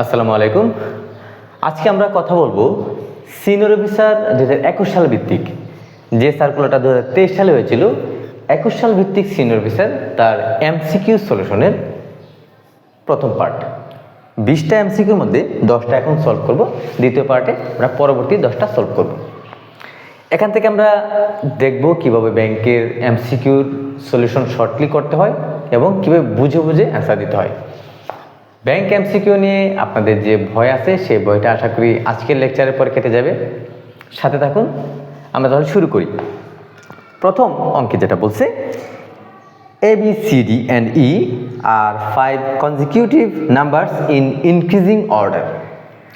আসসালামু আলাইকুম। আজকে আমরা কথা বলব সিনিয়র অফিসার দু হাজার একুশ সাল ভিত্তিক। যে সার্কুলারটা দু হাজার তেইশ সালে হয়েছিল, একুশ সাল ভিত্তিক সিনিয়র অফিসার তার এমসিকিউ সলিউশনের প্রথম পার্ট বিশটা এমসিকিউর মধ্যে দশটা এখন সলভ করব, দ্বিতীয় পার্টে আমরা পরবর্তী দশটা সলভ করব। এখান থেকে আমরা দেখব কীভাবে ব্যাংকের এমসিকিউর সলিউশন শর্টলি করতে হয় এবং কীভাবে বুঝে বুঝে অ্যান্সার দিতে হয়। ব্যাংক এমসিকিউ নিয়ে আপনাদের যে ভয় আছে, সেই ভয়টা আশা করি আজকের লেকচারের পর কেটে যাবে। সাথে থাকুন, আমরা তাহলে শুরু করি। প্রথম অঙ্কে যেটা বলছে A B C D and E are five consecutive numbers in increasing order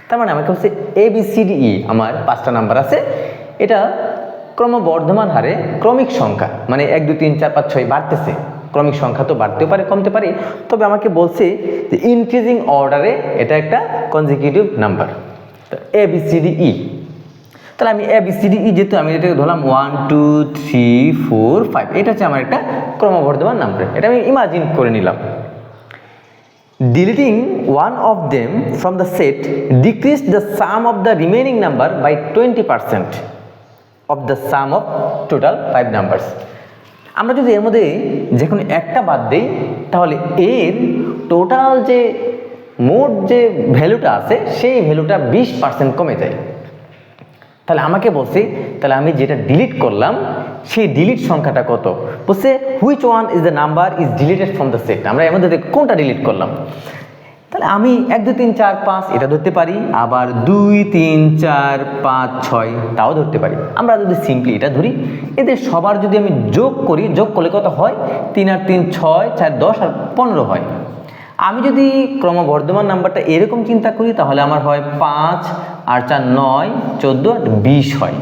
তার মানে আমাকে বলছে A B C D E আমার পাঁচটা নাম্বার আছে। এটা ক্রমবর্ধমান হারে ক্রমিক সংখ্যা মানে এক, দুই, তিন, চার, পাঁচ, ছয় বাড়তেছে। ক্রমিক সংখ্যা তো বাড়তেও পারে, কমতে পারে। তবে আমাকে বলছে যে ইনক্রিজিং অর্ডারে এটা একটা কনজিকিউটিভ নাম্বার তো A B C D E তাহলে আমি A B C D E যেহেতু আমি এটাকে ধরলাম one two three four five এটা হচ্ছে আমার একটা ক্রমবর্ধমান নাম্বার এটা আমি ইমাজিন করে নিলাম। Deleting one of them from the set decrease the sum of the remaining number by twenty percent of the sum of total five numbers আমরা যদি এর মধ্যে যে কোনো একটা বাদ দিই, তাহলে এর টোটাল যে মোট যে ভ্যালুটা আছে, সেই ভ্যালুটা বিশ পার্সেন্ট কমে যায়। তাহলে আমাকে বলছে, তাহলে আমি যেটা ডিলিট করলাম, সেই ডিলিট সংখ্যাটা কত? বলছে which one is the number is deleted from the set আমরা এর মধ্যে কোনটা ডিলিট করলাম? তাহলে আমি এক, দুই, তিন, চার, পাঁচ, এটা ধরতে পারি, আবার দুই, তিন, চার, পাঁচ, ছয়, তাও ধরতে পারি। আমরা যদি সিম্পলি এটা ধরি, এদের সবার যদি আমি যোগ করি, যোগ করলে কত হয়? তিন আর তিন, ছয়, চার, দশ আর পনেরো হয়। আমি যদি ক্রমবর্ধমান নাম্বারটা এরকম চিন্তা করি, তাহলে আমার হয় পাঁচ আর চার, নয়, চোদ্দ আর বিশ হয়।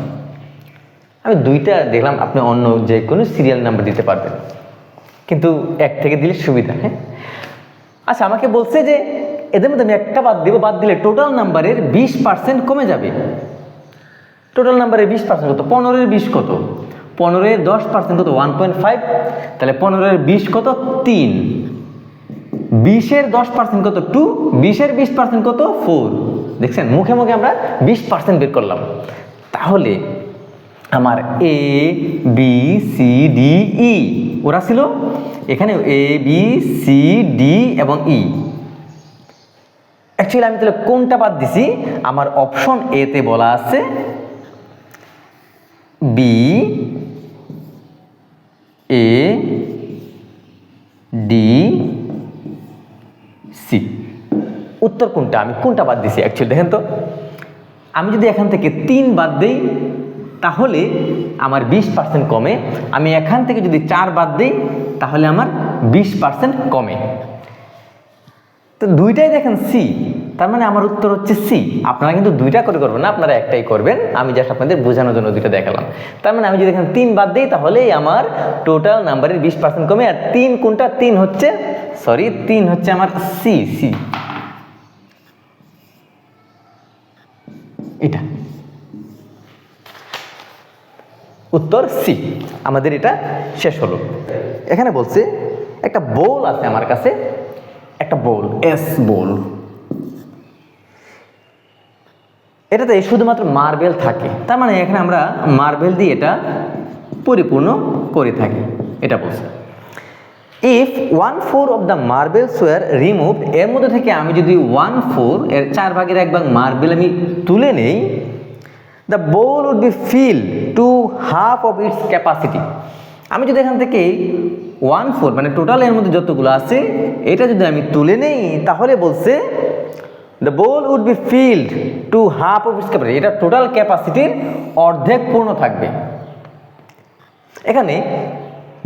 আমি দুইটা দেখলাম, আপনি অন্য যে কোনো সিরিয়াল নাম্বার দিতে পারবেন। কিন্তু এক থেকে দিলে সুবিধা হ্যাঁ? আচ্ছা আমাকে বলছে যে, এদের মধ্যে আমি একটা বাদ দেবো, বাদ দিলে টোটাল নাম্বারের বিশ পার্সেন্ট কমে যাবে। টোটাল নাম্বারের বিশ পার্সেন্ট কত? পনেরোর বিশ কত? পনেরোর দশ পার্সেন্ট কত? ওয়ান পয়েন্ট ফাইভ তাহলে পনেরোর বিশ কত? তিন। বিশের দশ পার্সেন্ট কত? টু বিশের বিশ পার্সেন্ট কত? ফোর দেখছেন? মুখে মুখে আমরা বিশ পার্সেন্ট বের করলাম। তাহলে আমার A B C D E ওরা ছিল এখানে এ বি সি ডি এবং ই অ্যাকচুয়ালি আমি তাহলে কোনটা বাদ দিছি? আমার অপশন এতে বলা আছে বি এ ডি সি উত্তর কোনটা? আমি কোনটা বাদ দিছি? অ্যাকচুয়ালি দেখেন তো, আমি যদি এখান থেকে তিন বাদ দিই, তাহলে আমার বিশ পার্সেন্ট কমে। আমি এখান থেকে যদি চার বাদ দিই তাহলে আমার বিশ পার্সেন্ট কমে। তো দুইটাই দেখেন সি তার মানে আমার উত্তর হচ্ছে সি আপনারা কিন্তু দুইটা করে করবেন না, আপনারা একটাই করবেন। আমি জাস্ট আপনাদের বোঝানোর জন্য দুইটা দেখালাম। তার মানে আমি যদি এখানে তিন বাদ দিই তাহলে আমার টোটাল নাম্বারের বিশ পার্সেন্ট কমে। আর তিন কোনটা? তিন হচ্ছে সরি তিন হচ্ছে আমার সি সি এটা। উত্তর সি আমাদের এটা শেষ হলো। এখানে বলছে, একটা বোল আছে আমার কাছে, একটা বোল এস বোল এটাতে শুধুমাত্র মার্বেল থাকে। তার মানে এখানে আমরা মার্বেল দিয়ে এটা পরিপূর্ণ করে থাকি, এটা বলছে। If one four of the marble were remove এর মধ্যে থেকে আমি যদি ওয়ান ফোর এর চার ভাগের এক ভাগ মার্বেল আমি তুলে নেই the bowl would be fill to half of its capacity আমি যদি এখান থেকে ওয়ান ফোর মানে টোটাল এর মধ্যে যতগুলো আছে, এটা যদি আমি তুলে নেই, তাহলে বলছে the bowl would be filled to half of its capacity এটা টোটাল ক্যাপাসিটির অর্ধেক পূর্ণ থাকবে। এখানে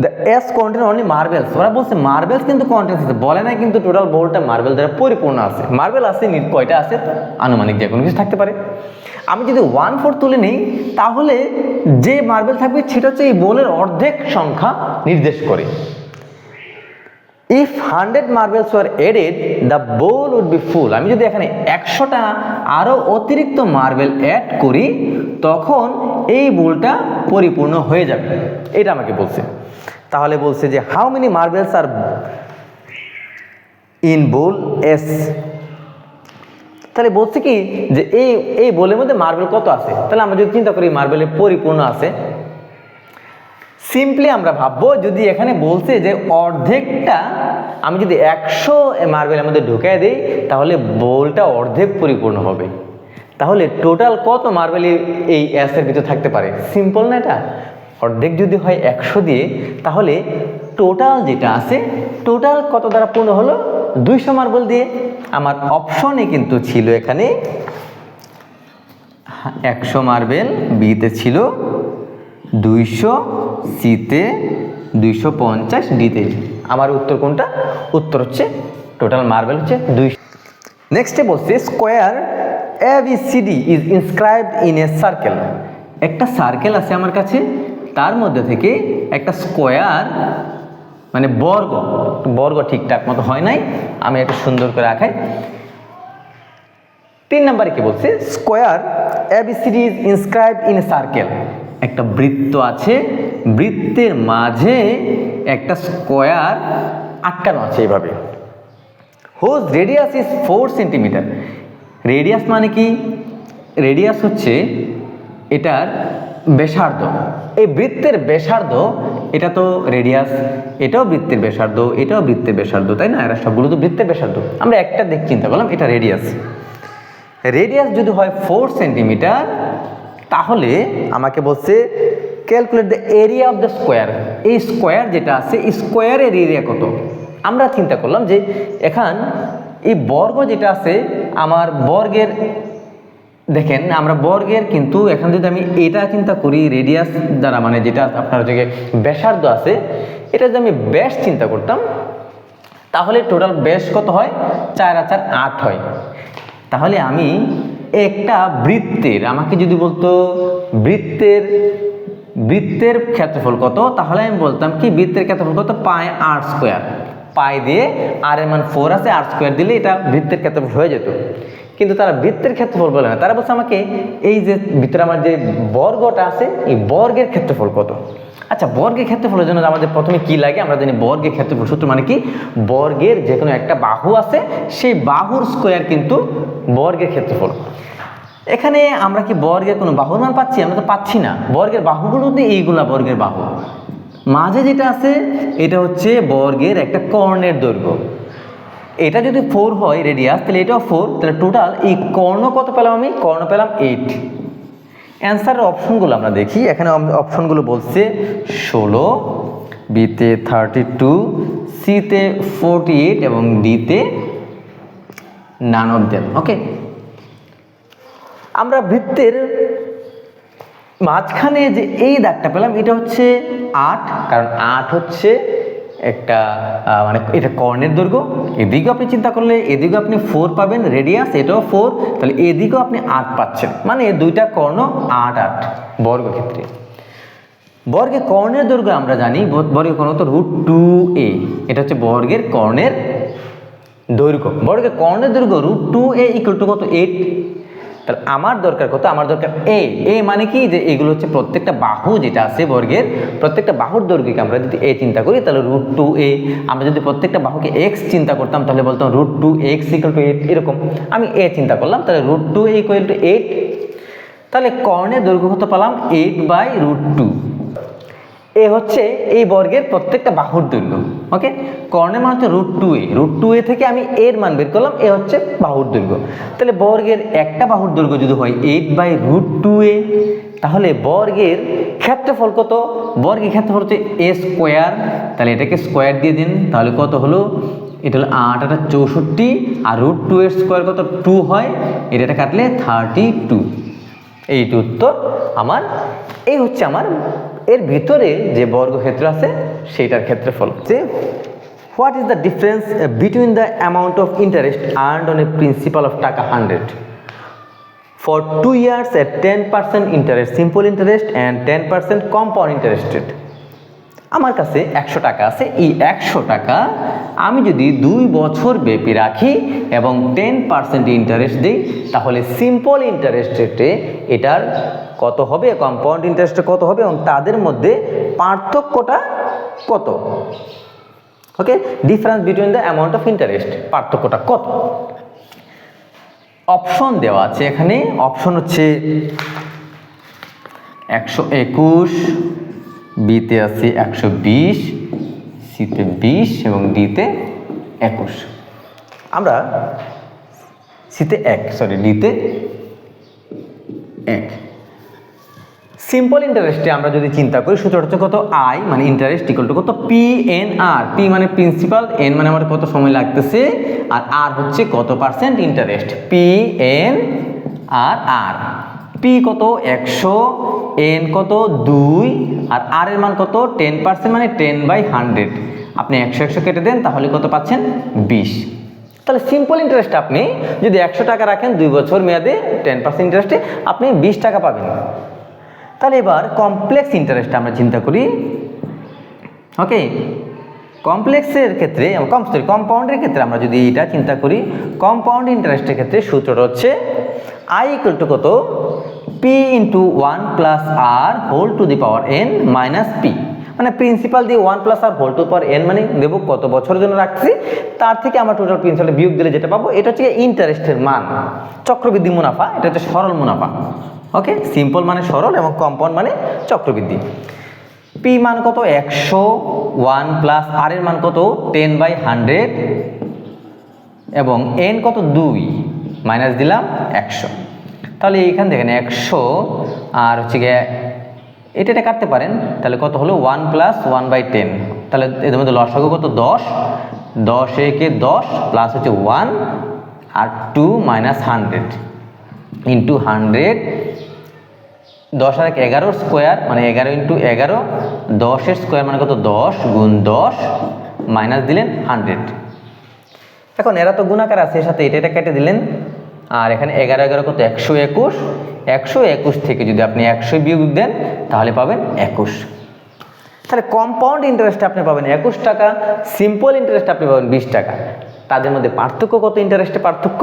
the as contain only marbles ওরা বলছে মার্বেলস কিন্তু কন্টেন্ট আছে। বলে না কিন্তু টোটাল বোলটা মার্বেল দ্বারা পরিপূর্ণ আছে। মার্বেল আছে নি- কয়টা আছে? আনুমানিক যে কোনো কিছু থাকতে পারে। আমি যদি ওয়ান ফোর তুলে নিই, তাহলে যে মার্বেল থাকবে, সেটা হচ্ছে এই বোলের অর্ধেক সংখ্যা নির্দেশ করে। If hundred marbles were added the bowl would be full আমি যদি এখানে একশোটা আরও অতিরিক্ত মার্বেল অ্যাড করি, তখন এই বোলটা পরিপূর্ণ হয়ে যাবে। এটা আমাকে বলছে। তাহলে বলছে যে how many marbles are in bowls তাহলে বলছে কি যে এই এই বলের মধ্যে মার্বেল কত আছে? তাহলে আমরা যদি চিন্তা করি মার্বেলের পরিপূর্ণ আছে। সিম্পলি আমরা ভাববো, যদি এখানে বলছে যে অর্ধেকটা, আমি যদি একশো মার্বেলের মধ্যে ঢুকাই দিই, তাহলে বোলটা অর্ধেক পরিপূর্ণ হবে। তাহলে টোটাল কত মার্বেল এই অ্যাসের ভিতরে থাকতে পারে? সিম্পল না এটা? অর্ধেক যদি হয় একশো দিয়ে, তাহলে টোটাল যেটা আছে টোটাল কত দ্বারা পূর্ণ হলো? দুইশো মার্বেল দিয়ে। আমার অপশনে কিন্তু ছিল এখানে একশো মার্বেল বিতে ছিল দুইশো, সিতে দুইশো পঞ্চাশ, ডিতে আমার উত্তর কোনটা? উত্তর হচ্ছে টোটাল মার্বেল হচ্ছে দুইশো। নেক্সটে বলছে square A B C D is inscribed in a circle একটা সার্কেল আছে আমার কাছে, তার মধ্যে থেকে একটা স্কোয়ার মানে বর্গ বর্গ ঠিকঠাক মতো হয় নাই। আমি একটু সুন্দর করে আঁকাই। তিন নম্বরে কি বলছে? Square ABCD is inscribe in circle একটা বৃত্ত আছে, বৃত্তের মাঝে একটা স্কোয়ার আটকানো আছে এইভাবে। Whose radius is four centimeter radius মানে কি? রেডিয়াস হচ্ছে এটার ব্যাসার্ধ। এই বৃত্তের ব্যাসার্ধ, এটা তো রেডিয়াস এটাও বৃত্তের ব্যাসার্ধ, এটাও বৃত্তের ব্যাসার্ধ, তাই না? এরা সবগুলো তো বৃত্তের ব্যাসার্ধ। আমরা একটা দিক চিন্তা করলাম, এটা রেডিয়াস রেডিয়াস যদি হয় ফোর সেন্টিমিটার তাহলে আমাকে বলছে calculate the area of the square এই স্কোয়ার যেটা আছে স্কোয়ারের এরিয়া কত? আমরা চিন্তা করলাম যে, এখান এই বর্গ যেটা আছে, আমার বর্গের দেখেন, আমরা বর্গের কিন্তু এখন যদি আমি এটা চিন্তা করি রেডিয়াস দ্বারা মানে যেটা আপনার গিয়ে ব্যাসার্ধ আছে, এটা যদি আমি ব্যাস চিন্তা করতাম, তাহলে টোটাল ব্যাস কত হয়? চার আর চার আট হয়। তাহলে আমি একটা বৃত্তের, আমাকে যদি বলতো বৃত্তের বৃত্তের ক্ষেত্রফল কত? তাহলে আমি বলতাম কি, বৃত্তের ক্ষেত্রফল কত? পায় আট স্কোয়ার পাই দিয়ে আর এর মান ফোর আছে আট স্কোয়ার দিলে এটা বৃত্তের ক্ষেত্রফল হয়ে যেত। কিন্তু তারা বৃত্তের ক্ষেত্রফল বলে না। তারা বলছে আমাকে এই যে ভিতরে আমার যে বর্গটা আছে, এই বর্গের ক্ষেত্রফল কত? আচ্ছা বর্গের ক্ষেত্রফলের জন্য আমাদের প্রথমে কি লাগে? আমরা জানি বর্গের ক্ষেত্রফল সূত্র মানে কি? বর্গের যে কোনো একটা বাহু আছে, সেই বাহুর স্কোয়ার কিন্তু বর্গের ক্ষেত্রফল। এখানে আমরা কি বর্গের কোনো বাহুর মান পাচ্ছি? আমরা তো পাচ্ছি না। বর্গের বাহুগুলো বাহুগুলোতে এইগুলা বর্গের বাহু। মাঝে যেটা আছে, এটা হচ্ছে বর্গের একটা কর্ণের দৈর্ঘ্য। এটা যদি ফোর হয় রেডিয়াস তাহলে এটাও ফোর তাহলে টোটাল এই কর্ণ কত পেলাম আমি? কর্ণ পেলাম এইট অ্যান্সারের অপশনগুলো আমরা দেখি। এখানে অপশনগুলো বলছে ষোলো, বিতে থার্টি টু সিতে ফোরটি এইট এবং ডিতে নান অফ দেন ওকে আমরা বৃত্তের মাঝখানে যে এই দাগটা পেলাম, এটা হচ্ছে আট, কারণ আট হচ্ছে একটা মানে এটা কর্ণের দৈর্ঘ্য এদিকেও আপনি চিন্তা করলে এদিকেও আপনি ফোর পাবেন রেডিয়াস এটাও ফোর তাহলে এদিকেও আপনি আট পাচ্ছেন। মানে দুইটা কর্ণ আট আট, বর্গক্ষেত্রে। বর্গে কর্ণের দৈর্ঘ্য আমরা জানি বর্গের কর্ণ তো রুট টু এ এটা হচ্ছে বর্গের কর্ণের দৈর্ঘ্য। বর্গের কর্ণের দৈর্ঘ্য root two A equal to কত? এইট তাহলে আমার দরকার কত? আমার দরকার এ এ মানে কি? যে এগুলো হচ্ছে প্রত্যেকটা বাহু যেটা আছে বর্গের, প্রত্যেকটা বাহুর দৈর্ঘ্যকে আমরা যদি এ চিন্তা করি, তাহলে রুট টু এ আমরা যদি প্রত্যেকটা বাহুকে এক্স চিন্তা করতাম, তাহলে বলতাম root two X equal to eight এরকম। আমি এ চিন্তা করলাম, তাহলে root two equal to eight তাহলে কর্ণের দৈর্ঘ্য কত পেলাম? Eight by root two A হচ্ছে এই বর্গের প্রত্যেকটা বাহুর দৈর্ঘ্য ওকে কর্ণের মান হচ্ছে root two A root two A থেকে আমি এর মান বের করলাম, এ হচ্ছে বাহুর দৈর্ঘ্য। তাহলে বর্গের একটা বাহুর দৈর্ঘ্য যদি হয় eight by root two A তাহলে বর্গের ক্ষেত্রফল কত? বর্গের ক্ষেত্রফল হচ্ছে এ স্কোয়ার তাহলে এটাকে স্কোয়ার দিয়ে দিন, তাহলে কত হলো? এটা হলো আট আটা চৌষট্টি, আর রুট টু এর স্কোয়ার কত? টু হয় এটা কাটলে থার্টি টু এইটি উত্তর আমার, এই হচ্ছে আমার এর ভিতরে যে বর্গক্ষেত্র আছে, সেইটার ক্ষেত্রফল যে what is the difference between the amount of interest earned on a principal of টাকা hundred for two years a ten percent interest simple interest and ten percent compound interested আমার কাছে একশো টাকা আছে, এই একশো টাকা আমি যদি দুই বছর ব্যাপী রাখি এবং টেন পার্সেন্ট ইন্টারেস্ট দিই, তাহলে সিম্পল ইন্টারেস্ট রেটে এটার কত হবে কম্পাউন্ড ইন্টারেস্টে কত হবে এবং তাদের মধ্যে পার্থক্যটা কত? Okay difference between the amount of interest পার্থক্যটা কত? অপশন দেওয়া আছে এখানে অপশন হচ্ছে একশো একুশ বিতে আছে একশো বিশ, সিতে বিশ এবং ডিতে একুশ। আমরা সিতে এক সরি ডিতে এক। সিম্পল ইন্টারেস্টে আমরা যদি চিন্তা করি সূত্রটা হচ্ছে কত আই মানে ইন্টারেস্ট ইকুয়াল টু কত? পি এন আর পি মানে প্রিন্সিপাল এন মানে আমার কত সময় লাগতেছে? আর আর হচ্ছে কত percent interest P N R আর পি কত? একশো এন কত? দুই, আর আর এর মান কত? টেন পার্সেন্ট মানে টেন বাই হান্ড্রেড আপনি একশো একশো কেটে দেন, তাহলে কত পাচ্ছেন? বিশ। তাহলে সিম্পল ইন্টারেস্ট আপনি যদি একশো টাকা রাখেন, দুই বছর মেয়াদে টেন পার্সেন্ট ইন্টারেস্টে আপনি বিশ টাকা পাবেন। তাহলে এবার কমপ্লেক্স ইন্টারেস্ট আমরা চিন্তা করি। ওকে কমপ্লেক্সের ক্ষেত্রে, কম কম্পাউন্ডের ক্ষেত্রে আমরা যদি এটা চিন্তা করি কম্পাউন্ড ইন্টারেস্টের ক্ষেত্রে সূত্রটা হচ্ছে আই ইকুয়াল টু কত? P into one plus R whole to the power N minus P মানে প্রিন্সিপাল দিয়ে one plus R whole to power N মানে দেবো কত বছরের জন্য রাখছি? তার থেকে আমরা টোটাল প্রিন্সিপাল বিয়োগ দিলে যেটা পাবো, এটা হচ্ছে ইন্টারেস্টের মান। চক্রবৃদ্ধি মুনাফা, এটা হচ্ছে সরল মুনাফা। ওকে সিম্পল মানে সরল এবং কম্পাউন্ড মানে চক্রবৃদ্ধি। পি মান কত? একশো ওয়ান প্লাস আর এর মান কত? টেন বাই হান্ড্রেড এবং এন কত? দুই। মাইনাস দিলাম একশো। তাহলে এইখান দেখেন একশো, আর হচ্ছে গিয়ে এটা এটা কাটতে পারেন, তাহলে কত হলো? One plus one by ten. তাহলে এদের মধ্যে লসাগু কত? দশ। দশ একে দশ প্লাস হচ্ছে ওয়ান, আর two minus hundred. Into hundred, দশ আর এক এগারো স্কোয়ার মানে এগারো ইন্টু এগারো, দশের স্কোয়ার মানে কত? দশ গুণ দশ, মাইনাস দিলেন হান্ড্রেড। এখন এরা তো গুণাকার আছে সাথে এটা এটা কেটে দিলেন। আর এখানে এগারো এগারো কত? একশো একুশ। একশো একুশ থেকে যদি আপনি একশো বিয়োগ দেন, তাহলে পাবেন একুশ। তাহলে কম্পাউন্ড ইন্টারেস্ট আপনি পাবেন একুশ টাকা সিম্পল ইন্টারেস্ট আপনি পাবেন বিশ টাকা। তাদের মধ্যে পার্থক্য কত? ইন্টারেস্টে পার্থক্য?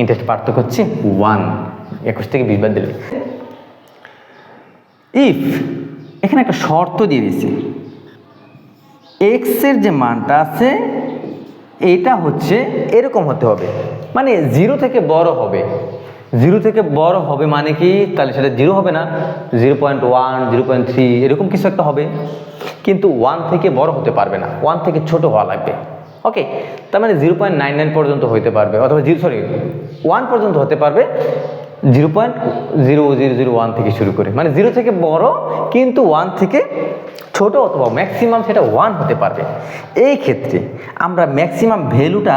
ইন্টারেস্ট পার্থক্য হচ্ছে ওয়ান একুশ থেকে বিশ বাদ দিলে। ইফ এখানে একটা শর্ত দিয়ে দিয়েছে। এক্সের যে মানটা আছে এটা হচ্ছে এরকম হতে হবে। মানে জিরো থেকে বড় হবে। জিরো থেকে বড় হবে মানে কি? তাহলে সেটা জিরো হবে না। Zero point one, zero point three, এরকম কিছু একটা হবে। কিন্তু ওয়ান থেকে বড় হতে পারবে না। ওয়ান থেকে ছোট হওয়া লাগবে। ওকে? তার মানে জিরো পয়েন্ট নাইন নাইন পর্যন্ত হইতে পারবে। অথবা জিরো, সরি, ওয়ান পর্যন্ত হতে পারবে। Zero point zero zero zero one থেকে শুরু করে। মানে জিরো থেকে বড়, কিন্তু ওয়ান থেকে ছোট অথবা ম্যাক্সিমাম সেটা ওয়ান হতে পারবে। এই ক্ষেত্রে আমরা ম্যাক্সিমাম ভ্যালুটা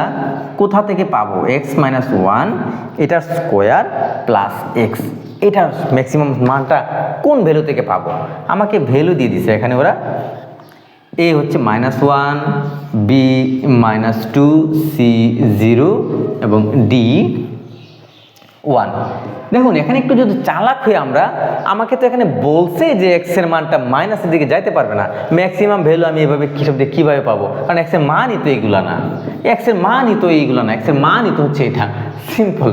কোথা থেকে পাবো? এক্স মাইনাস ওয়ান এটার স্কোয়ার প্লাস এক্স এটার ম্যাক্সিমাম মানটা কোন ভ্যালু থেকে পাবো? আমাকে ভ্যালু দিয়ে দিছে এখানে ওরা। এ হচ্ছে minus one B minus two C zero এবং ডি ওয়ান। দেখুন, এখানে একটু যদি চালাক হয়ে আমরা, আমাকে তো এখানে বলছে যে এক্সের মানটা মাইনাসের দিকে যাইতে পারবে না। ম্যাক্সিমাম ভ্যালু আমি এভাবে কিসব দিয়ে কীভাবে পাবো? কারণ এক্সের মানই তো এইগুলো না। এক্সের মানই তো এইগুলো না। এক্সের মানই তো হচ্ছে এটা। সিম্পল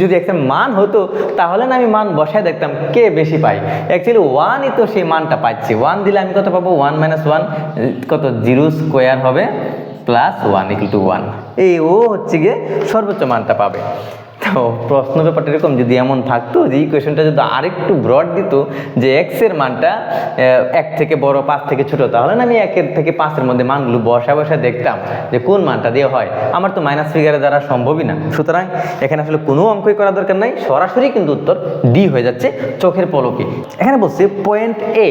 যদি এক্সের মান হতো, তাহলে না আমি মান বসায় দেখতাম কে বেশি পাই অ্যাকচুয়ালি ওয়ানই তো সেই মানটা পাচ্ছি। ওয়ান দিলে আমি কত পাবো? ওয়ান মাইনাস ওয়ান কত? জিরো স্কোয়ার হবে plus one equal to one এই ও হচ্ছে গিয়ে সর্বোচ্চ মানটা পাবে। তো প্রশ্ন ব্যাপারটা এরকম, যদি এমন থাকতো যে এই কোয়েশনটা যদি আরেকটু ব্রড দিত, যে এক্সের মানটা এক থেকে বড়, পাঁচ থেকে ছোট, তাহলে না আমি একের থেকে পাঁচের মধ্যে মানগুলো বসা বসা দেখতাম যে কোন মানটা দিয়ে হয়। আমার তো মাইনাস ফিগারে দ্বারা সম্ভবই না। সুতরাং এখানে আসলে কোনো অঙ্কই করা দরকার নাই, সরাসরি কিন্তু উত্তর ডি হয়ে যাচ্ছে চোখের পলকে। এখানে বলছে point A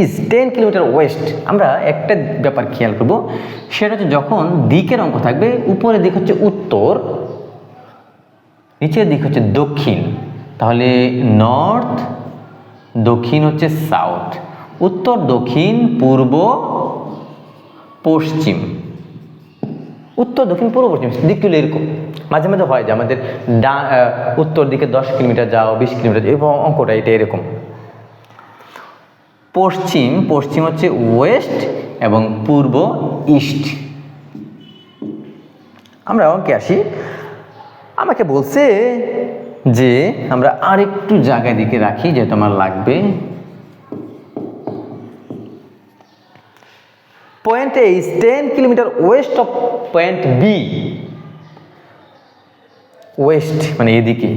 is ten kilometer west আমরা একটা ব্যাপার খেয়াল করব, সেটা হচ্ছে যখন দিকের অঙ্ক থাকবে, উপরের দিক হচ্ছে উত্তর নিচের দিক হচ্ছে দক্ষিণ। তাহলে নর্থ দক্ষিণ হচ্ছে সাউথ উত্তর, দক্ষিণ, পূর্ব, পশ্চিম। উত্তর, দক্ষিণ, পূর্ব, পশ্চিম। দিকগুলো এরকম। মাঝে মাঝে হয় যে আমাদের ডা উত্তর দিকে দশ কিলোমিটার যাও, বিশ কিলোমিটার এবং অঙ্কটা এটা এরকম। পশ্চিম পশ্চিম হচ্ছে ওয়েস্ট এবং পূর্ব ইস্ট আমরা অঙ্কে আসি। আমাকে বলছে যে, আমরা আরেকটু জায়গা দিকে রাখি যেহেতু আমার লাগবে। Point A is ten kilometer west of point B west মানে এদিকে।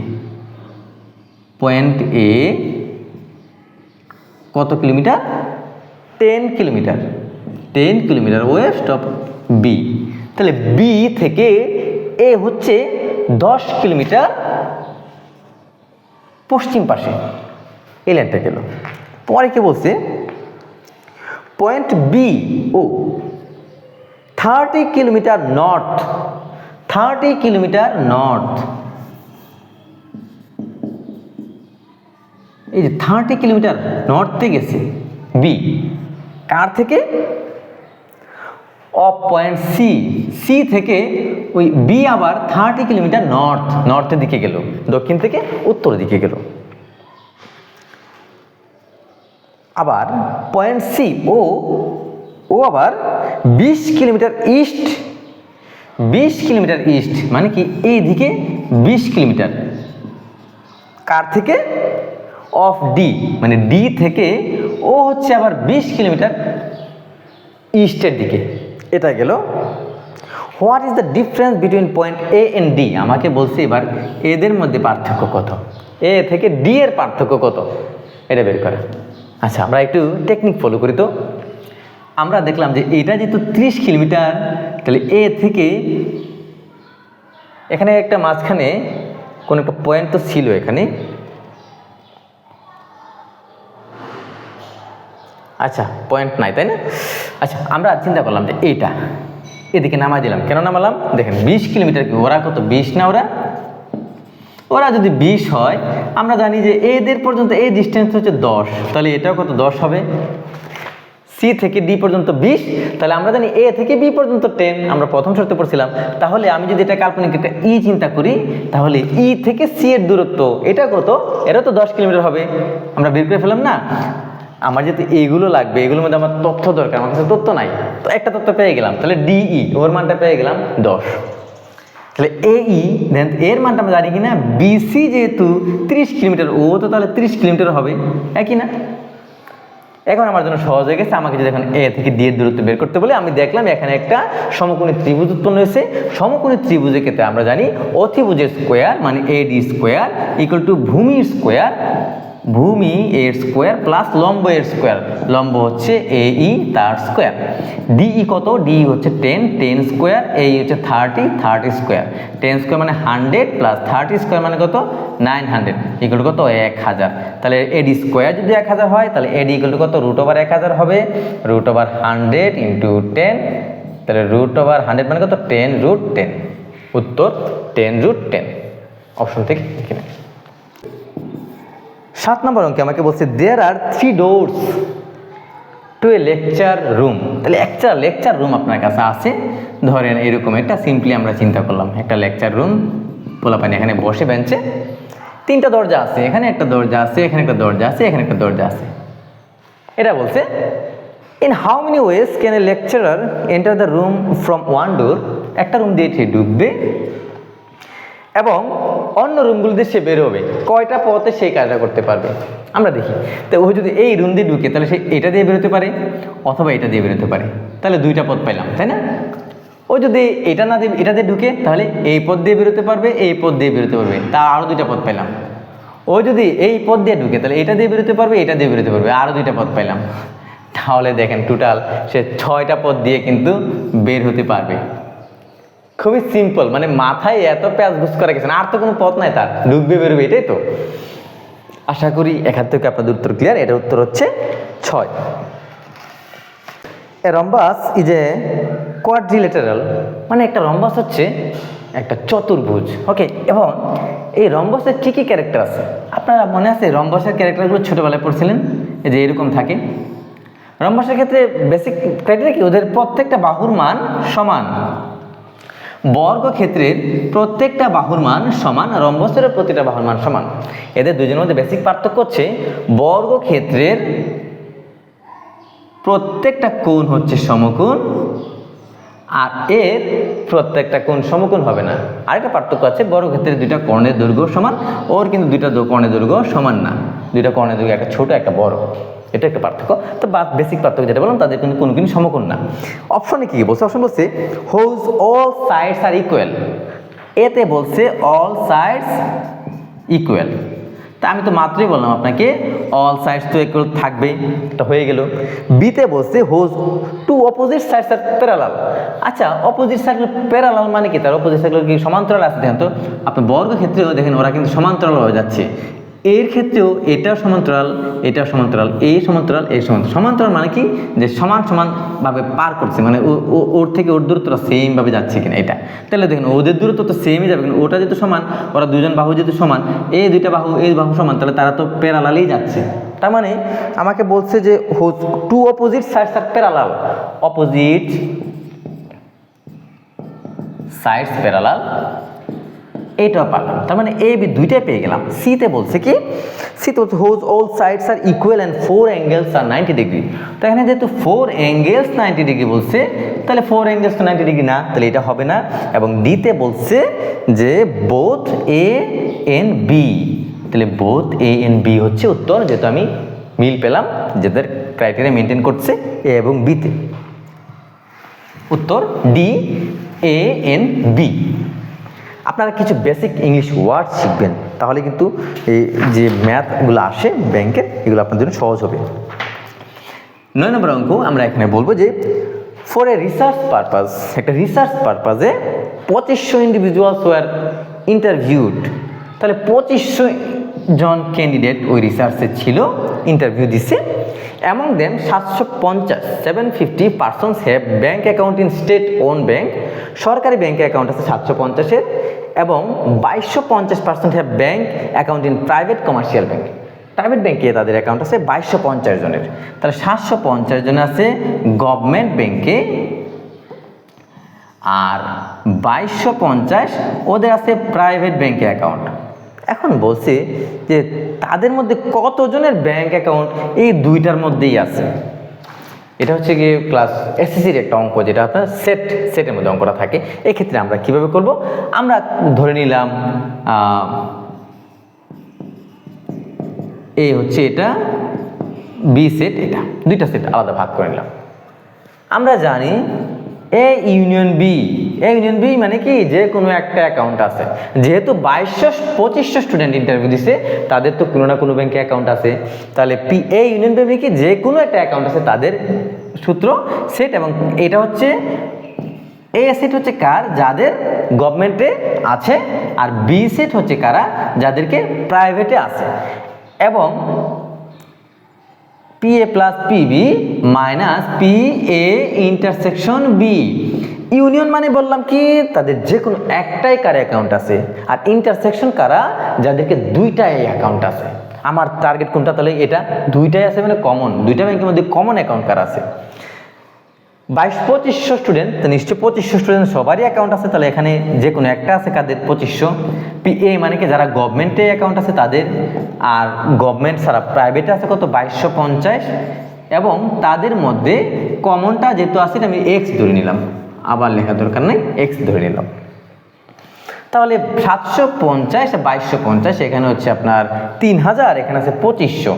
পয়েন্ট এ কত kilometer ten kilometer ten kilometer west of B তাহলে বি থেকে এ হচ্ছে দশ কিলোমিটার পশ্চিম পাশে এই লাইনটা গেল। পরে কি বলছে? পয়েন্ট বি ও thirty kilometer north thirty kilometer north এই যে থার্টি কিলোমিটার নর্থে গেছে বি কার থেকে? অফ পয়েন্ট সি সি থেকে ওই বি আবার থার্টি কিলোমিটার নর্থ নর্থের দিকে গেল, দক্ষিণ থেকে উত্তর দিকে গেল। আবার পয়েন্ট সি ও ও আবার বিশ কিলোমিটার ইস্ট বিশ কিলোমিটার ইস্ট মানে কি এই দিকে বিশ কিলোমিটার। কার থেকে? অফ ডি মানে ডি থেকে ও হচ্ছে আবার বিশ কিলোমিটার ইস্টের দিকে। এটা গেল। What is the difference between point A and D আমাকে বলছে এবার এদের মধ্যে পার্থক্য কত? এ থেকে ডি এর পার্থক্য কত? এটা বের করে। আচ্ছা আমরা একটু টেকনিক ফলো করি তো। আমরা দেখলাম যে এটা যেহেতু ত্রিশ কিলোমিটার, তাহলে এ থেকে এখানে একটা মাঝখানে কোনো একটা পয়েন্ট তো ছিল এখানে। আচ্ছা পয়েন্ট নাই, তাই না? আচ্ছা আমরা চিন্তা করলাম যে এইটা, এদিকে নামাই দিলাম। কেন নামালাম? দেখেন, বিশ কিলোমিটার কি? ওরা কত? বিশ না ওরা? ওরা যদি বিশ হয়, আমরা জানি যে এদের পর্যন্ত এই ডিস্টেন্স হচ্ছে দশ। তাহলে এটাও কত? দশ হবে। সি থেকে ডি পর্যন্ত বিশ। তাহলে আমরা জানি এ থেকে বি পর্যন্ত টেন আমরা প্রথম শর্তে পড়ছিলাম। তাহলে আমি যদি এটা কাল্পনিক একটা ই চিন্তা করি, তাহলে ই থেকে সি এর দূরত্ব, এটা কত? এটা তো দশ কিলোমিটার হবে। আমরা বের করে ফেলাম না? আমার যেহেতু এইগুলো লাগবে, এগুলোর মধ্যে আমার তথ্য দরকার, আমার কাছে তথ্য নাই। তো একটা তথ্য পেয়ে গেলাম, তাহলে ডিই ওর মানটা পেয়ে গেলাম দশ। তাহলে এই দেন এর মানটা আমরা জানি কিনা বিসি যেহেতু তিরিশ কিলোমিটার, ও তো তাহলে তিরিশ কিলোমিটার হবে একই না? এখন আমার জন্য সহজ হয়ে গেছে, আমাকে যদি এখন এ থেকে ডি এর দূরত্ব বের করতে বলে, আমি দেখলাম এখানে একটা সমকোণী ত্রিভুজ উৎপন্ন হয়েছে। সমকোণী ত্রিভুজের ক্ষেত্রে আমরা জানি অতিভুজের স্কোয়ার মানে A D square equal to ভূমির স্কোয়ার ভূমি এর স্কোয়ার প্লাস লম্ব এর স্কোয়ার। লম্ব হচ্ছে এ ই তার স্কোয়ার। ডিই কত? ডি হচ্ছে টেন টেন স্কোয়ার এই হচ্ছে thirty thirty square. Ten square মানে হান্ড্রেড প্লাস থার্টি স্কোয়ার মানে কত? নাইন হান্ড্রেড ইকুয়াল কত? এক হাজার। তাহলে এডি স্কোয়ার যদি এক হাজার হয়, তাহলে এডি ইকুয়াল কত? রুট ওভার এক হাজার হবে। Root over hundred into ten তাহলে রুট ওভার হান্ড্রেড মানে কত? টেন রুট টেন উত্তর টেন রুট টেন অপশন থেকে এখানে সাত নম্বর অঙ্কে আমাকে বলছে there are three doors to a lecture room তাহলে একটা লেকচার রুম আপনার কাছে আছে। ধরেন এরকম একটা সিম্পলি আমরা চিন্তা করলাম, একটা লেকচার রুম পোলাপানি এখানে বসে বেঞ্চে। তিনটা দরজা আছে, এখানে একটা দরজা আছে, এখানে একটা দরজা আছে, এখানে একটা দরজা আছে। এটা বলছে in how many ways can a lecturer enter the room from one door একটা রুম দিয়ে ঢুকবে এবং অন্য রুমগুলো দিয়ে সে বের হবে। কয়টা পথে সেই কাজটা করতে পারবে? আমরা দেখি। তো ও যদি এই রুম দিয়ে ঢুকে, তাহলে সে এটা দিয়ে বেরোতে পারে অথবা এটা দিয়ে বেরোতে পারে। তাহলে দুইটা পথ পাইলাম, তাই না? ও যদি এটা না দিয়ে, এটা দিয়ে ঢুকে, তাহলে এই পথ দিয়ে বেরোতে পারবে, এই পথ দিয়ে বেরোতে পারবে। তা আরও দুইটা পথ পাইলাম। ও যদি এই পথ দিয়ে ঢুকে, তাহলে এটা দিয়ে বেরোতে পারবে, এটা দিয়ে বেরোতে পারবে আরও দুইটা পথ পাইলাম। তাহলে দেখেন টোটাল সে ছয়টা পথ দিয়ে কিন্তু বের হতে পারবে। খুবই সিম্পল মানে মাথায় এত প্যাঁচ ঘুষ করে গেছেন, আর তো কোনো পথ নাই তার। ঢুকবে, বেরোবে, এটাই তো। আশা করি এখান থেকে আপনাদের উত্তর ক্লিয়ার এটার উত্তর হচ্ছে ছয়। এ রম্বাস ইজ এ কোয়াড্রিলেটারাল মানে একটা রম্বাস হচ্ছে একটা চতুর্ভুজ ওকে এবং এই রম্বসের কী কী ক্যারেক্টার আছে? আপনারা মনে আছে রম্বসের ক্যারেক্টারগুলো ছোটোবেলায় পড়ছিলেন? এই যে এরকম থাকে। রম্বসের ক্ষেত্রে বেসিক ক্রাইটেরিয়া কি? ওদের প্রত্যেকটা বাহুর মান সমান। বর্গক্ষেত্রের প্রত্যেকটা বাহুর মান সমান রম্বসের প্রতিটা বাহুর মান সমান। এদের দুজনের মধ্যে বেসিক পার্থক্য হচ্ছে বর্গক্ষেত্রের প্রত্যেকটা কোণ হচ্ছে সমকোণ, আর এর প্রত্যেকটা কোণ সমকোণ হবে না। আরেকটা পার্থক্য আছে, বর্গক্ষেত্রের দুইটা কর্ণের দৈর্ঘ্য সমান, ওর কিন্তু দুইটা কর্ণের দৈর্ঘ্য সমান না। দুইটা কর্ণের দৈর্ঘ্য, একটা ছোট, একটা বড়। এটা একটা পার্থক্য। তো বা বেসিক পার্থক্য যেটা বললাম, তাদের কিন্তু কোনো কিন্তু সমকোণ না। অপশনে কি বলছে? অপশন বলছে whose all sides are equal এতে বলছে অল সাইডস ইকুয়াল তা আমি তো মাত্রই বললাম আপনাকে অল সাইডস তো ইকুয়াল থাকবে। এটা হয়ে গেল। বিতে বলছে whose two opposite sides are parallel আচ্ছা অপোজিট সাইড প্যারালাল মানে কি? তার অপোজিট সাইড কি? সমান্তরাল আছে, দেখেন তো। বর্গ ক্ষেত্রেও দেখেন, ওরা কিন্তু সমান্তরাল হয়ে যাচ্ছে। এর ক্ষেত্রেও এটাও সমান্তরাল, এটা সমান্তরাল, এই সমান্তরাল এই সমান্তরাল। সমান্তরাল মানে কি? যে সমান সমানভাবে পার করছে মানে ওর থেকে ওর দূরত্বটা সেমভাবে যাচ্ছে কিনা এটা। তাহলে দেখুন, ওদের দূরত্ব তো সেমই যাবে কিন্তু ওটা যেহেতু সমান, ওরা দুজন বাহু যেহেতু সমান এই দুইটা বাহু এই বাহু সমান, তাহলে তারা তো প্যারালালেই যাচ্ছে। তার মানে আমাকে বলছে যে two opposite sides are parallel opposite sides parallel এইটাও পারলাম। তার মানে এ বি দুইটাই পেয়ে গেলাম। সিতে বলছে কি? সিতে বলছে whose all sides are equal and four angles are ninety degree তো এখানে যেহেতু ফোর অ্যাঙ্গেলস নাইনটি ডিগ্রি বলছে, তাহলে ফোর অ্যাঙ্গেলস তো নাইনটি ডিগ্রি না, তাহলে এটা হবে না। এবং ডিতে বলছে যে বোথ এ এন বি তাহলে বোথ এ এন বি হচ্ছে উত্তর, যেহেতু আমি মিল পেলাম যাদের ক্রাইটেরিয়া মেনটেন করছে এ এবং বিতে উত্তর ডি এ এন বি আপনারা কিছু বেসিক ইংলিশ ওয়ার্ড শিখবেন, তাহলে কিন্তু এই যে ম্যাথগুলো আসে ব্যাংকের এগুলো আপনাদের জন্য সহজ হবে। নয় নম্বর অঙ্ক, আমরা এখানে বলব যে ফর এ রিসার্চ পারপাস একটা রিসার্চ পারপাসে পঁচিশশো ইন্ডিভিজুয়ালস ওয়ার ইন্টারভিউড তাহলে পঁচিশশো জন ক্যান্ডিডেট ওই রিসার্চে ছিল ইন্টারভিউ দিছে। অ্যামং দেম সাতশো পঞ্চাশ seven fifty persons have bank account in state own bank সরকারি ব্যাঙ্ক অ্যাকাউন্ট আছে সাতশো পঞ্চাশের এবং বাইশশো পঞ্চাশ percent have bank account in private commercial bank private ব্যাঙ্কে তাদের অ্যাকাউন্ট আছে বাইশশো পঞ্চাশ জনের। তাহলে সাতশো পঞ্চাশ জন আছে গভর্নমেন্ট ব্যাঙ্কে আর বাইশশো পঞ্চাশ ওদের আছে প্রাইভেট ব্যাংকে অ্যাকাউন্ট এখন বলছি যে তাদের মধ্যে কতজনের ব্যাংক অ্যাকাউন্ট এই দুইটার মধ্যেই আছে? এটা হচ্ছে গিয়ে ক্লাস এসএসসির একটা অঙ্ক যেটা আপনার সেট সেটের মধ্যে অঙ্কটা থাকে। এক্ষেত্রে আমরা কীভাবে করব? আমরা ধরে নিলাম এই হচ্ছে এটা বি সেট এটা। দুইটা সেট আলাদা ভাগ করে নিলাম। আমরা জানি A union B A union B মানে কি? যে কোনো একটা অ্যাকাউন্ট আছে। যেহেতু বাইশশো পঁচিশশো স্টুডেন্ট ইন্টারভিউ দিছে, তাদের তো কোনো না কোনো ব্যাংকে অ্যাকাউন্ট আছে। তাহলে পি এ ইউনিয়ন বি মানে কি? যে কোনো একটা অ্যাকাউন্ট আছে, তাদের সূত্র সেট এবং এটা হচ্ছে এ সেট হচ্ছে কার? যাদের গভর্নমেন্টে আছে, আর বি সেট হচ্ছে কারা? যাদেরকে প্রাইভেটে আছে। এবং P A plus PB minus P A intersection B union মানে বললাম কি? তাদের যে কোনো একটাই কার অ্যাকাউন্ট আছে। আর ইন্টারসেকশন কারা? যাদেরকে দুইটাই অ্যাকাউন্ট আছে। আমার টার্গেট কোনটা? তাহলে এটা দুইটাই আছে মানে কমন দুইটা ব্যাংকের মধ্যে কমন অ্যাকাউন্ট কার আছে? বাইশ, পঁচিশশো স্টুডেন্ট তো নিশ্চয়ই পঁচিশশো স্টুডেন্ট সবারই অ্যাকাউন্ট আছে। তাহলে এখানে যে কোনো একটা আছে কাদের? পঁচিশশো। পিএ মানে কি? যারা গভর্নমেন্টে অ্যাকাউন্ট আছে তাদের আর গভর্নমেন্ট ছাড়া প্রাইভেটে আছে কত? বাইশশো পঞ্চাশ। এবং তাদের মধ্যে কমনটা যেহেতু আছে আমি এক্স ধরে নিলাম। আবার লেখা দরকার নেই এক্স ধরে নিলাম। তাহলে সাতশো পঞ্চাশ, বাইশশো পঞ্চাশ, এখানে হচ্ছে আপনার তিন হাজার এখানে আছে পঁচিশশো।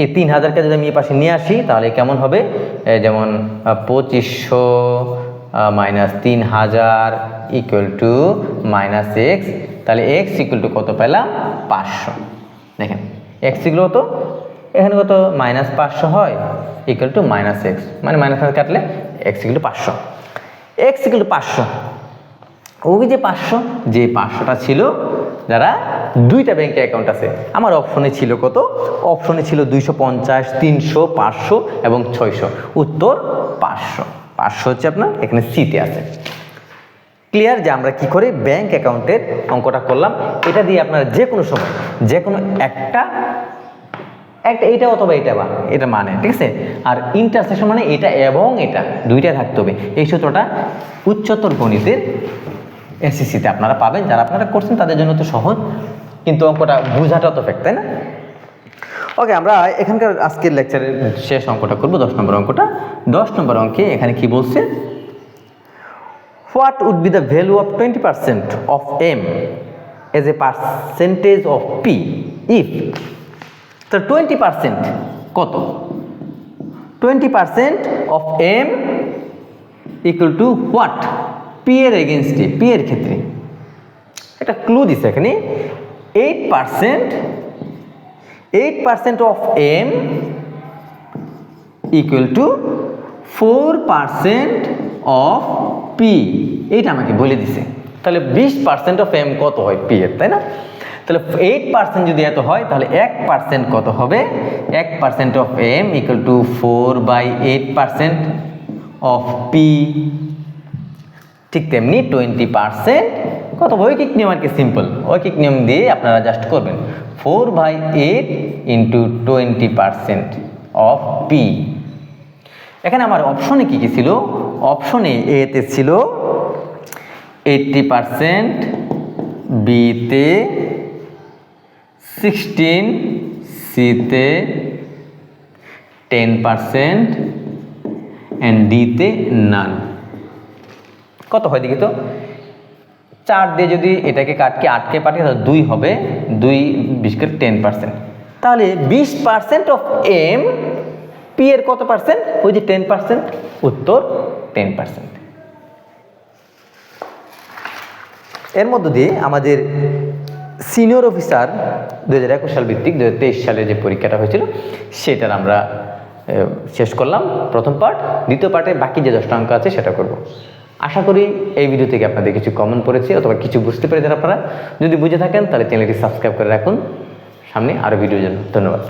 এই তিন হাজারকে যদি আমি এই পাশে নিয়ে আসি, তাহলে কেমন হবে? যেমন পঁচিশশো মাইনাস তিন হাজার ইকুয়াল টু মাইনাস এক্স তাহলে এক্স ইকুয়াল টু কত পেলাম? পাঁচশো। দেখেন এক্স ইকুয়াল কত? এখানে কত? মাইনাস পাঁচশো হয় ইকুয়াল টু মাইনাস এক্স মানে মাইনাস কাটলে এক্স ইকুয়াল টু পাঁচশো। এক্স ইকুয়াল টু পাঁচশো। ওই যে পাঁচশো? যে পাঁচশোটা ছিল, যারা দুইটা ব্যাংকে অ্যাকাউন্ট আছে। আমার অপশনে ছিল কত? অপশনে ছিল দুইশো পঞ্চাশ, তিনশো, পাঁচশো এবং ছয়শো। উত্তর পাঁচশো। পাঁচশো হচ্ছে আপনার, এখানে সিতে আছে। ক্লিয়ার যে আমরা কি করে ব্যাংক অ্যাকাউন্টের অঙ্কটা করলাম, এটা দিয়ে আপনারা যে কোনো সময় যে কোনো একটা একটা এটা অথবা এটা বা, এটা মানে ঠিক আছে? আর ইন্টারসেকশন মানে এটা এবং এটা দুইটা থাকতে হবে। এই সূত্রটা উচ্চতর গণিতের এসএসসিতে আপনারা পাবেন, যারা আপনারা করছেন তাদের জন্য তো সহজ, কিন্তু অঙ্কটা বোঝাটা তো ফেক তাই না? ওকে আমরা এখানকার আজকের লেকচারের শেষ অঙ্কটা করব, দশ নম্বর অঙ্কটা। দশ নম্বর অঙ্কে এখানে কি বলছে? What would be the value of twenty percent of M as a percentage of P if তো টোয়েন্টি পার্সেন্ট কত? Twenty percent of M equal to what? P এর এগেনস্টে পি এর ক্ষেত্রে। একটা ক্লু দিছে এখানে। Eight percent eight percent of M equal to four percent of P এইটা আমাকে বলে দিছে। তাহলে বিশ পার্সেন্ট অফ এম কত হয় পি এর, তাই না? তাহলে এইট পার্সেন্ট যদি এত হয়, তাহলে এক পার্সেন্ট কত হবে? এক percent of M equal to four by eight percent of P ঠিক তেমনি টোয়েন্টি পার্সেন্ট কত ঐকিক নিয়ম আর কি সিম্পল ঐকিক নিয়ম দিয়ে আপনারা জাস্ট করবেন। Four by eight into twenty percent of P এখানে আমার অপশনে কী কী ছিল? অপশনে এতে ছিল এইটটি পারসেন্ট বিতে সিক্সটিন সিতে টেন পারসেন্ট অ্যান্ড ডিতে নান কত হয় দেখি তো? চার দিয়ে যদি এটাকে কাটকে আটকে পাঠিয়ে তাহলে দুই হবে, দুই বিশকে টেন পার্সেন্ট তাহলে বিশ পার্সেন্ট অফ এম পি এর কত পার্সেন্ট ওই যে টেন পার্সেন্ট উত্তর টেন পার্সেন্ট এর মধ্য দিয়ে আমাদের সিনিয়র অফিসার দু হাজার একুশ সাল ভিত্তিক দু হাজার তেইশ সালে যে পরীক্ষাটা হয়েছিল, সেটার আমরা শেষ করলাম প্রথম পার্ট দ্বিতীয় পার্টে বাকি যে দশটা অঙ্ক আছে সেটা করব। আশা করি এই ভিডিও থেকে আপনাদের কিছু কমন পড়েছে, অথবা কিছু বুঝতে পেরেছেন আপনারা। যদি বুঝে থাকেন, তাহলে চ্যানেলটি সাবস্ক্রাইব করে রাখুন। সামনে আরও ভিডিও জন্য। ধন্যবাদ।